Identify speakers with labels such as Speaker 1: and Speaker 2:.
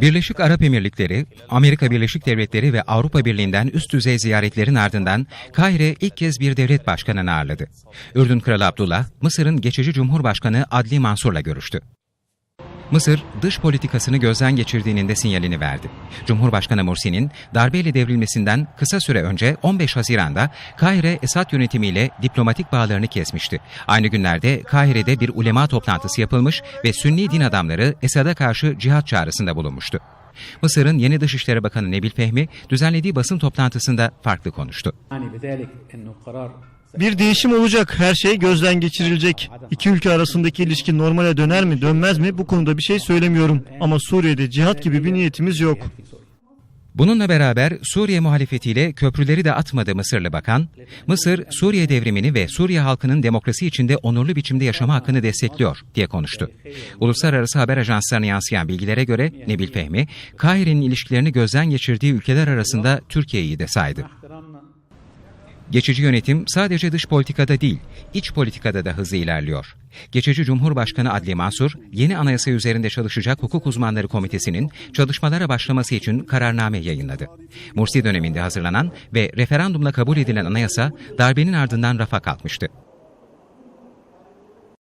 Speaker 1: Birleşik Arap Emirlikleri, Amerika Birleşik Devletleri ve Avrupa Birliği'nden üst düzey ziyaretlerin ardından Kahire ilk kez bir devlet başkanını ağırladı. Ürdün Kralı Abdullah, Mısır'ın geçici Cumhurbaşkanı Adli Mansur'la görüştü. Mısır dış politikasını gözden geçirdiğinin de sinyalini verdi. Cumhurbaşkanı Mursi'nin darbeyle devrilmesinden kısa süre önce 15 Haziran'da Kahire Esad yönetimiyle diplomatik bağlarını kesmişti. Aynı günlerde Kahire'de bir ulema toplantısı yapılmış ve Sünni din adamları Esad'a karşı cihat çağrısında bulunmuştu. Mısır'ın yeni Dışişleri Bakanı Nebil Fehmi düzenlediği basın toplantısında farklı konuştu.
Speaker 2: Bir değişim olacak, her şey gözden geçirilecek. İki ülke arasındaki ilişki normale döner mi, dönmez mi bu konuda bir şey söylemiyorum. Ama Suriye'de cihat gibi bir niyetimiz yok.
Speaker 1: Bununla beraber Suriye muhalefetiyle köprüleri de atmadı Mısırlı bakan, Mısır, Suriye devrimini ve Suriye halkının demokrasi içinde onurlu biçimde yaşama hakkını destekliyor diye konuştu. Uluslararası haber ajanslarına yansıyan bilgilere göre Nebil Fehmi, Kahire'nin ilişkilerini gözden geçirdiği ülkeler arasında Türkiye'yi de saydı. Geçici yönetim sadece dış politikada değil, iç politikada da hızlı ilerliyor. Geçici Cumhurbaşkanı Adli Mansur, yeni anayasa üzerinde çalışacak hukuk uzmanları komitesinin çalışmalara başlaması için kararname yayınladı. Mursi döneminde hazırlanan ve referandumla kabul edilen anayasa darbenin ardından rafa kalkmıştı.